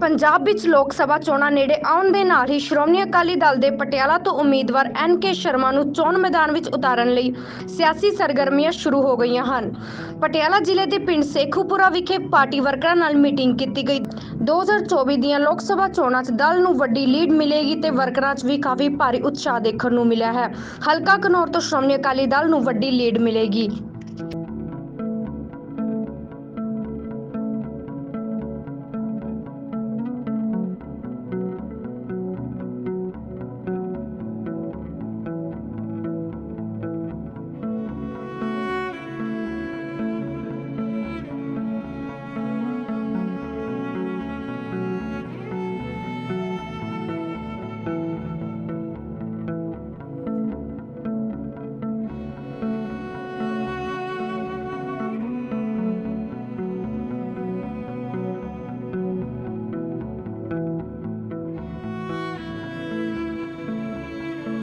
ਪੰਜਾਬ ਵਿੱਚ ਲੋਕ ਸਭਾ ਚੋਣਾਂ ਨੇੜੇ ਆਉਣ ਦੇ ਨਾਲ ਹੀ ਸ਼੍ਰੋਮਣੀ ਅਕਾਲੀ ਦਲ ਦੇ ਪਟਿਆਲਾ ਤੋਂ ਉਮੀਦਵਾਰ ਐਨ ਕੇ ਸ਼ਰਮਾ ਨੂੰ ਚੋਣ ਮੈਦਾਨ ਵਿੱਚ ਉਤਾਰਨ ਲਈ ਸਿਆਸੀ ਸਰਗਰਮੀਆਂ ਸ਼ੁਰੂ ਹੋ ਗਈਆਂ ਹਨ। ਪਟਿਆਲਾ ਜ਼ਿਲ੍ਹੇ ਦੇ ਪਿੰਡ ਸੇਖੂਪੁਰਾ ਵਿਖੇ ਪਾਰਟੀ ਵਰਕਰਾਂ ਨਾਲ ਮੀਟਿੰਗ ਕੀਤੀ ਗਈ। 2024 ਦੀਆਂ ਲੋਕ ਸਭਾ ਚੋਣਾਂ 'ਚ ਦਲ ਨੂੰ ਵੱਡੀ ਲੀਡ ਮਿਲੇਗੀ ਤੇ ਵਰਕਰਾਂ 'ਚ ਵੀ ਕਾਫੀ ਭਾਰੀ ਉਤਸ਼ਾਹ ਦੇਖਣ ਨੂੰ ਮਿਲਿਆ ਹੈ। ਹਲਕਾ ਕਨੌਰ ਤੋਂ ਸ਼੍ਰੋਮਣੀ ਅਕਾਲੀ ਦਲ ਨੂੰ ਵੱਡੀ ਲੀਡ ਮਿਲੇਗੀ।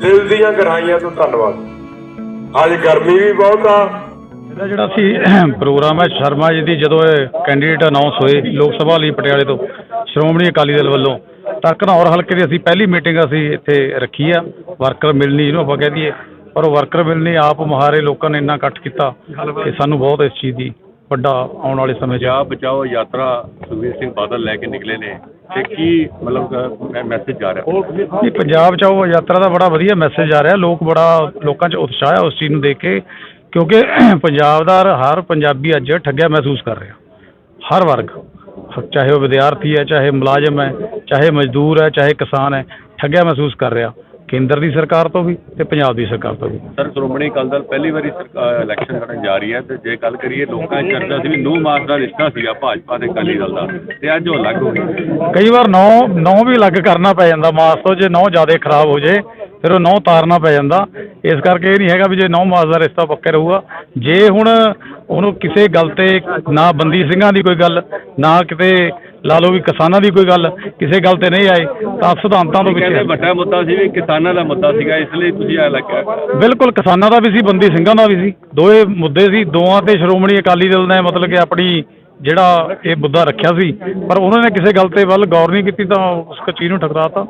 ਦਿਲ ਦੀਆਂ ਗਹਿਰਾਈਆਂ ਤੋਂ ਧੰਨਵਾਦ। ਅੱਜ ਗਰਮੀ ਵੀ ਬਹੁਤ ਆ। ਇਹਦਾ ਜਿਹੜਾ ਸੀ ਪ੍ਰੋਗਰਾਮ ਹੈ, ਸ਼ਰਮਾ ਜੀ ਦੀ ਜਦੋਂ ਇਹ ਕੈਂਡੀਡੇਟ ਅਨਾਉਂਸ ਹੋਏ ਲੋਕ ਸਭਾ ਲਈ ਪਟਿਆਲੇ ਤੋਂ, ਸ਼੍ਰੋਮਣੀ ਅਕਾਲੀ ਦਲ ਵੱਲੋਂ, ਤਾਂ ਘਨੌਰ ਹਲਕੇ ਦੀ ਅਸੀਂ ਪਹਿਲੀ ਮੀਟਿੰਗ ਅਸੀਂ ਇੱਥੇ ਰੱਖੀ ਆ। ਵਰਕਰ ਮਿਲਣੀ ਜਿਹਨੂੰ ਆਪਾਂ ਕਹਿ ਦਈਏ, ਪਰ ਉਹ ਵਰਕਰ ਮਿਲਣੀ ਆਪ ਮੁਹਾਰੇ ਲੋਕਾਂ ਨੇ ਇੰਨਾ ਇਕੱਠ ਕੀਤਾ ਕਿ ਸਾਨੂੰ ਬਹੁਤ ਇਸ ਚੀਜ਼ ਦੀ ਵੱਡਾ ਆਉਣ ਵਾਲੇ ਸਮੇਂ 'ਚ। ਪੰਜਾਬ ਬਚਾਓ ਯਾਤਰਾ ਸੁਖਬੀਰ ਸਿੰਘ ਬਾਦਲ ਲੈ ਕੇ ਨਿਕਲੇ ਨੇ ਤੇ ਕੀ ਮਤਲਬ ਮੈਸੇਜ ਜਾ ਰਿਹਾ? ਇਹ ਪੰਜਾਬ 'ਚ ਉਹ ਯਾਤਰਾ ਦਾ ਬੜਾ ਵਧੀਆ ਮੈਸੇਜ ਆ ਰਿਹਾ। ਲੋਕ ਬੜਾ ਲੋਕਾਂ 'ਚ ਉਤਸ਼ਾਹ ਹੈ ਉਸ ਚੀਜ਼ ਨੂੰ ਦੇਖ ਕੇ ਕਿਉਂਕਿ ਪੰਜਾਬ ਦਾ ਹਰ ਪੰਜਾਬੀ ਅੱਜ ਠੱਗਿਆ ਮਹਿਸੂਸ ਕਰ ਰਿਹਾ। ਹਰ ਵਰਗ ਚਾਹੇ ਉਹ ਵਿਦਿਆਰਥੀ ਹੈ ਚਾਹੇ ਮੁਲਾਜ਼ਮ ਹੈ ਚਾਹੇ ਮਜ਼ਦੂਰ ਹੈ ਚਾਹੇ ਕਿਸਾਨ ਹੈ ਠੱਗਿਆ ਮਹਿਸੂਸ ਕਰ ਰਿਹਾ। ਕੇਂਦਰ ਦੀ ਸਰਕਾਰ ਤੋਂ ਵੀ ਤੇ ਪੰਜਾਬ ਦੀ ਸਰਕਾਰ ਤੋਂ ਵੀ। ਸਰ ਸ਼੍ਰੋਮਣੀ ਅਕਾਲੀ ਦਲ ਪਹਿਲੀ ਵਾਰੀ ਇਲੈਕਸ਼ਨ ਲੜਨ ਜਾ ਰਹੀ ਹੈ ਤੇ ਜੇ ਗੱਲ ਕਰੀਏ ਲੋਕਾਂ ਦੀ ਚਰਚਾ ਸੀ ਵੀ ਨੌ ਮਾਸ ਦਾ ਰਿਸ਼ਤਾ ਸੀਗਾ ਭਾਜਪਾ ਤੇ ਅਕਾਲੀ ਦਲ ਦਾ ਤੇ ਅੱਜ ਉਹ ਅਲੱਗ ਹੋ ਗਿਆ ਕਈ ਵਾਰ ਨੌ ਨੌ ਵੀ ਅਲੱਗ ਕਰਨਾ ਪੈ ਜਾਂਦਾ ਮਾਸ ਤੋਂ ਜੇ ਨੌ ਜ਼ਿਆਦਾ ਖਰਾਬ ਹੋ ਜੇ ਫਿਰ ਉਹ ਨੌ ਤਾਰਨਾ ਪੈ ਜਾਂਦਾ। ਇਸ ਕਰਕੇ ਇਹ ਨਹੀਂ ਹੈਗਾ ਵੀ ਜੇ ਨੌ ਮਾਸ ਦਾ ਰਿਸ਼ਤਾ ਪੱਕੇ ਰਹੂਗਾ। ਜੇ ਹੁਣ ਉਹਨੂੰ ਕਿਸੇ ਗੱਲ ਤੇ ਨਾ ਬੰਦੀ ਸਿੰਘਾਂ ਦੀ ਕੋਈ ਗੱਲ ਨਾ ਕਿਤੇ ਲਾ ਲਓ ਵੀ ਕਿਸਾਨਾਂ ਦੀ ਕੋਈ ਗੱਲ ਕਿਸੇ ਗੱਲ ਤੇ ਨਹੀਂ ਆਏ ਤਾਂ ਸਿਧਾਂਤਾਂ ਤੋਂ ਕਹਿੰਦੇ ਪਿੱਛੇ ਵੱਡਾ ਮੁੱਦਾ ਸੀ ਵੀ ਕਿਸਾਨਾਂ ਦਾ ਮੁੱਦਾ ਸੀਗਾ ਇਸ ਲਈ ਤੁਸੀਂ ਬਿਲਕੁਲ ਕਿਸਾਨਾਂ ਦਾ ਵੀ ਸੀ ਬੰਦੀ ਸਿੰਘਾਂ ਦਾ ਵੀ ਸੀ। ਦੋਏ ਮੁੱਦੇ ਸੀ ਦੋਵਾਂ ਤੇ ਸ਼੍ਰੋਮਣੀ ਅਕਾਲੀ ਦਲ ਨੇ ਮਤਲਬ ਕਿ ਆਪਣੀ ਜਿਹੜਾ ਇਹ ਮੁੱਦਾ ਰੱਖਿਆ ਸੀ ਪਰ ਉਹਨਾਂ ਨੇ ਕਿਸੇ ਗੱਲ ਤੇ ਵੱਲ ਗੌਰ ਨਹੀਂ ਕੀਤੀ ਤਾਂ ਉਸ ਚੀਜ਼ ਨੂੰ ਠਕਰਾਤਾ।